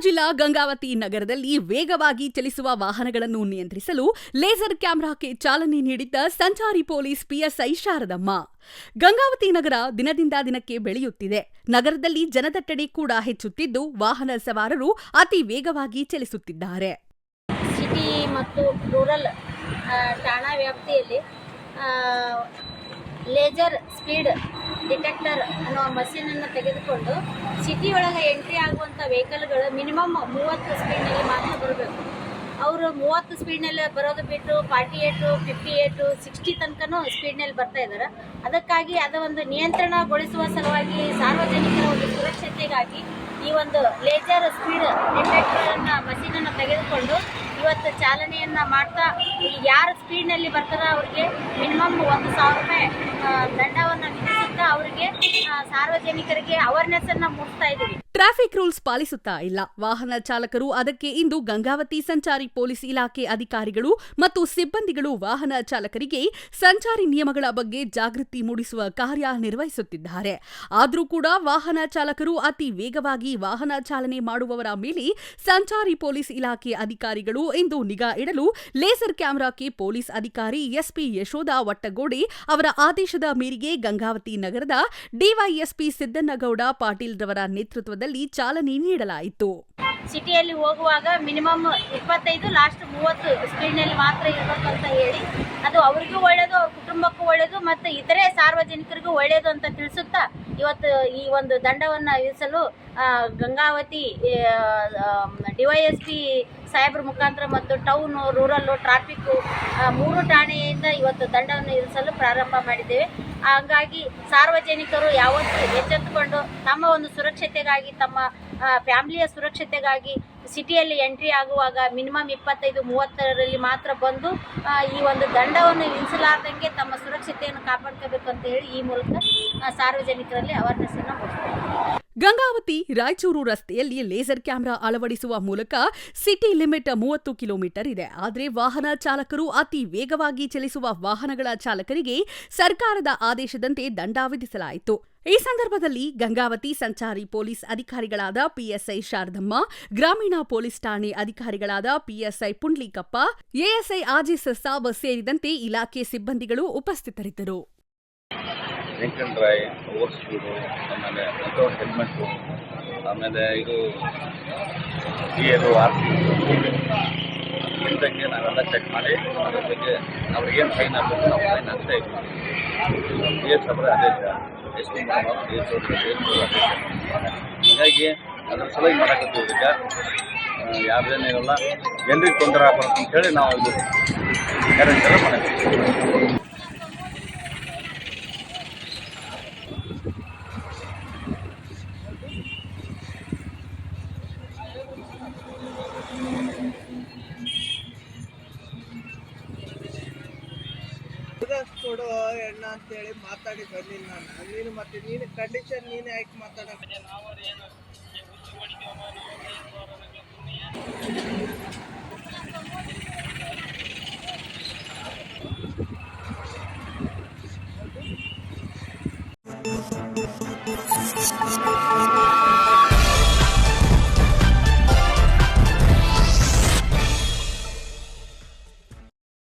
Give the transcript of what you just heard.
ಜಿಲ್ಲಾ ಗಂಗಾವತಿ ನಗರದಲ್ಲಿ ವೇಗವಾಗಿ ಚಲಿಸುವ ವಾಹನಗಳನ್ನು ನಿಯಂತ್ರಿಸಲು ಲೇಸರ್ ಕ್ಯಾಮೆರಾಕ್ಕೆ ಚಾಲನೆ ನೀಡಿದ್ದ ಸಂಚಾರಿ ಪೊಲೀಸ್ ಪಿಎಸ್ಐ ಶಾರದಮ್ಮ. ಗಂಗಾವತಿ ನಗರ ದಿನದಿಂದ ದಿನಕ್ಕೆ ಬೆಳೆಯುತ್ತಿದೆ. ನಗರದಲ್ಲಿ ಜನದಟ್ಟಣೆ ಕೂಡ ಹೆಚ್ಚುತ್ತಿದ್ದು ವಾಹನ ಸವಾರರು ಅತಿ ವೇಗವಾಗಿ ಚಲಿಸುತ್ತಿದ್ದಾರೆ. ಸಿಟಿ ಮತ್ತು ರೂರಲ್ ಠಾಣಾ ವ್ಯಾಪ್ತಿಯಲ್ಲಿ ಲೇಜರ್ ಸ್ಪೀಡ್ ಡಿಟೆಕ್ಟರ್ ಅನ್ನೋ ಮಷೀನನ್ನು ತೆಗೆದುಕೊಂಡು ಸಿಟಿ ಒಳಗೆ ಎಂಟ್ರಿ ಆಗುವಂಥ ವೆಹಿಕಲ್ಗಳು ಮಿನಿಮಮ್ ಮೂವತ್ತು ಸ್ಪೀಡ್ನಲ್ಲಿ ಮಾತ್ರ ಬರಬೇಕು. ಮೂವತ್ತು ಸ್ಪೀಡ್ನಲ್ಲಿ ಬರೋದು ಬಿಟ್ಟು ಫಾರ್ಟಿ ಏಟು ಫಿಫ್ಟಿ ಏಟು ಸಿಕ್ಸ್ಟಿ ತನಕನೂ ಸ್ಪೀಡ್ನಲ್ಲಿ ಬರ್ತಾ ಇದ್ದಾರೆ. ಅದಕ್ಕಾಗಿ ಅದು ಒಂದು ನಿಯಂತ್ರಣಗೊಳಿಸುವ ಸಲುವಾಗಿ ಸಾರ್ವಜನಿಕರ ಒಂದು ಸುರಕ್ಷತೆಗಾಗಿ ಈ ಒಂದು ಲೇಜರ್ ಸ್ಪೀಡ್ ಡಿಟೆಕ್ಟರನ್ನು ಮಷೀನನ್ನು ತೆಗೆದುಕೊಂಡು ಇವತ್ತು ಚಾಲನೆಯನ್ನು ಮಾಡ್ತಾ ಯಾರು ಸ್ಪೀಡ್ನಲ್ಲಿ ಬರ್ತಾರ ಅವ್ರಿಗೆ ಮಿನಿಮಮ್ ಒಂದು ಸಾವಿರ ರೂಪಾಯಿ ದಂಡವನ್ನು ವಿಧಿಸುತ್ತಾ ಅವರಿಗೆ ಸಾರ್ವಜನಿಕರಿಗೆ ಅವೇರ್ನೆಸ್ ಅನ್ನ ಮೂಡಿಸ್ತಾ ಇದ್ದೀವಿ. ಟ್ರಾಫಿಕ್ ರೂಲ್ಸ್ ಪಾಲಿಸುತ್ತಾ ಇಲ್ಲ. ವಾಹನ ಚಾಲಕರು ಅದಕ್ಕೆ ಇಂದು ಗಂಗಾವತಿ ಸಂಚಾರಿ ಪೊಲೀಸ್ ಇಲಾಖೆ ಅಧಿಕಾರಿಗಳು ಮತ್ತು ಸಿಬ್ಬಂದಿಗಳು ವಾಹನ ಚಾಲಕರಿಗೆ ಸಂಚಾರಿ ನಿಯಮಗಳ ಬಗ್ಗೆ ಜಾಗೃತಿ ಮೂಡಿಸುವ ಕಾರ್ಯ ನಿರ್ವಹಿಸುತ್ತಿದ್ದಾರೆ. ಆದರೂ ಕೂಡ ವಾಹನ ಚಾಲಕರು ಅತಿ ವೇಗವಾಗಿ ವಾಹನ ಚಾಲನೆ ಮಾಡುವವರ ಮೇಲೆ ಸಂಚಾರಿ ಪೊಲೀಸ್ ಇಲಾಖೆ ಅಧಿಕಾರಿಗಳು ಇಂದು ನಿಗಾ ಇಡಲು ಲೇಸರ್ ಕ್ಯಾಮೆರಾಕ್ಕೆ ಪೊಲೀಸ್ ಅಧಿಕಾರಿ ಎಸ್ಪಿ ಯಶೋಧ ವಟ್ಟಗೋಡೆ ಅವರ ಆದೇಶದ ಮೇರೆಗೆ ಗಂಗಾವತಿ ನಗರದ ಡಿವೈಎಸ್ಪಿ ಸಿದ್ದನ್ನಗೌಡ ಪಾಟೀಲ್ ರವರ ನೇತೃತ್ವದಲ್ಲಿ ಚಾಲನೆ ನೀಡಲಾಯಿತು. ಸಿಟಿಯಲ್ಲಿ ಹೋಗುವಾಗ ಮಿನಿಮಮ್ ಇಪ್ಪತ್ತೈದು ಲಾಸ್ಟ್ ಮೂವತ್ತು ಸ್ಪೀಡ್ನಲ್ಲಿ ಮಾತ್ರ ಇರಬೇಕು ಅಂತ ಹೇಳಿ ಅದು ಅವರಿಗೂ ಒಳ್ಳೆಯದು ಅವ್ರ ಕುಟುಂಬಕ್ಕೂ ಒಳ್ಳೆಯದು ಮತ್ತು ಇತರೆ ಸಾರ್ವಜನಿಕರಿಗೂ ಒಳ್ಳೆಯದು ಅಂತ ತಿಳಿಸುತ್ತಾ ಇವತ್ತು ಈ ಒಂದು ದಂಡವನ್ನು ಆ, ಗಂಗಾವತಿ ಡಿವೈಎಸ್ಪಿ ಸಾಹೇಬ್ರ ಮುಖಾಂತರ ಮತ್ತು ಟೌನು ರೂರಲ್ಲು ಟ್ರಾಫಿಕ್ಕು ಮೂರು ಠಾಣೆಯಿಂದ ಇವತ್ತು ದಂಡವನ್ನು ಇರಿಸಲು ಪ್ರಾರಂಭ ಮಾಡಿದ್ದೇವೆ. ಹಾಗಾಗಿ ಸಾರ್ವಜನಿಕರು ಯಾವತ್ತೂ ಎಚ್ಚೆತ್ತುಕೊಂಡು ತಮ್ಮ ಒಂದು ಸುರಕ್ಷತೆಗಾಗಿ, ತಮ್ಮ ಫ್ಯಾಮಿಲಿಯ ಸುರಕ್ಷತೆಗಾಗಿ ಸಿಟಿಯಲ್ಲಿ ಎಂಟ್ರಿ ಆಗುವಾಗ ಮಿನಿಮಮ್ ಇಪ್ಪತ್ತೈದು, ಮೂವತ್ತರಲ್ಲಿ ಮಾತ್ರ ಬಂದು ಈ ಒಂದು ದಂಡವನ್ನು ಇಳಿಸಲಾರ್ದಂಗೆ ತಮ್ಮ ಸುರಕ್ಷತೆಯನ್ನು ಕಾಪಾಡ್ಕೋಬೇಕು ಅಂತ ಹೇಳಿ ಈ ಮೂಲಕ ಸಾರ್ವಜನಿಕರಲ್ಲಿ ಅವೇರ್ನೆಸ್ ಅನ್ನು ಮೂಡಿಸ್ತಾರೆ ಗಂಗಾವತಿ ರಾಯಚೂರು ರಸ್ತೆಯಲ್ಲಿ ಲೇಸರ್ ಕ್ಯಾಮೆರಾ ಅಳವಡಿಸುವ ಮೂಲಕ ಸಿಟಿ ಲಿಮಿಟ್ ಮೂವತ್ತು ಕಿಲೋಮೀಟರ್ ಇದೆ. ಆದರೆ ವಾಹನ ಚಾಲಕರು ಅತಿ ವೇಗವಾಗಿ ಚಲಿಸುವ ವಾಹನಗಳ ಚಾಲಕರಿಗೆ ಸರ್ಕಾರದ ಆದೇಶದಂತೆ ದಂಡ ವಿಧಿಸಲಾಯಿತು. ಈ ಸಂದರ್ಭದಲ್ಲಿ ಗಂಗಾವತಿ ಸಂಚಾರಿ ಪೊಲೀಸ್ ಅಧಿಕಾರಿಗಳಾದ ಪಿಎಸ್ಐ ಶಾರದಮ್ಮ, ಗ್ರಾಮೀಣ ಪೊಲೀಸ್ ಠಾಣೆ ಅಧಿಕಾರಿಗಳಾದ ಪಿಎಸ್ಐ ಪುಂಡ್ಲಿಕಪ್ಪ, ಎಎಸ್ಐ ಆಜಿಸ್ ಸಾಬ್ ಸೇರಿದಂತೆ ಇಲಾಖೆ ಸಿಬ್ಬಂದಿಗಳು ಉಪಸ್ಥಿತರಿದ್ದರು. ಡ್ರಿಂಕ್ ಡ್ರೈ ಓವರ್ ಸ್ಪೀಡು ಆಮೇಲೆ ವಿತೌಟ್ ಹೆಲ್ಮೆಟ್ಟು ಆಮೇಲೆ ಇದು ಗಿಯರು ಆರ್ ಸಿ ಇಂಥಕ್ಕೆ ನಾವೆಲ್ಲ ಚೆಕ್ ಮಾಡಿ, ಅದ್ರ ಬಗ್ಗೆ ಅವ್ರಿಗೇನು ಫೈನ್ ಆಗಬೇಕು ನಾವು ಫೈನ್ ಅಂತೇ ಇದ್ವಿ. ಬಿ ಎಸ್ ಅವರ ಆದೇಶ ಎಸ್ ಪಿ ಬಿ ಎಸ್ ಅವ್ರ ಆದೇಶ ಹೀಗಾಗಿ ಅದ್ರ ಸಲುವಾಗಿ ಮಾಡಕತ್ತೀವಿ ಈಗ. ಇರಲ್ಲ ಜನರಿಗೆ ತೊಂದರೆ ಆಗ್ಬಾರ್ದು ಅಂತೇಳಿ ನಾವು ಇದು ಕಾರ್ಯಕ್ರಮ ಮಾಡತ್ತೀವಿ ಕಾಂಗ್ರೆಸ್ ಕೊಡು ಎಣ್ಣ ಅಂತೇಳಿ ಮಾತಾಡಿ ಬಂದಿಲ್ಲ ನಾನು. ನೀನು ಮತ್ತೆ ನೀನು ಕಂಡೀಷನ್ ನೀನೇ ಯಾಕೆ ಮಾತಾಡೋದು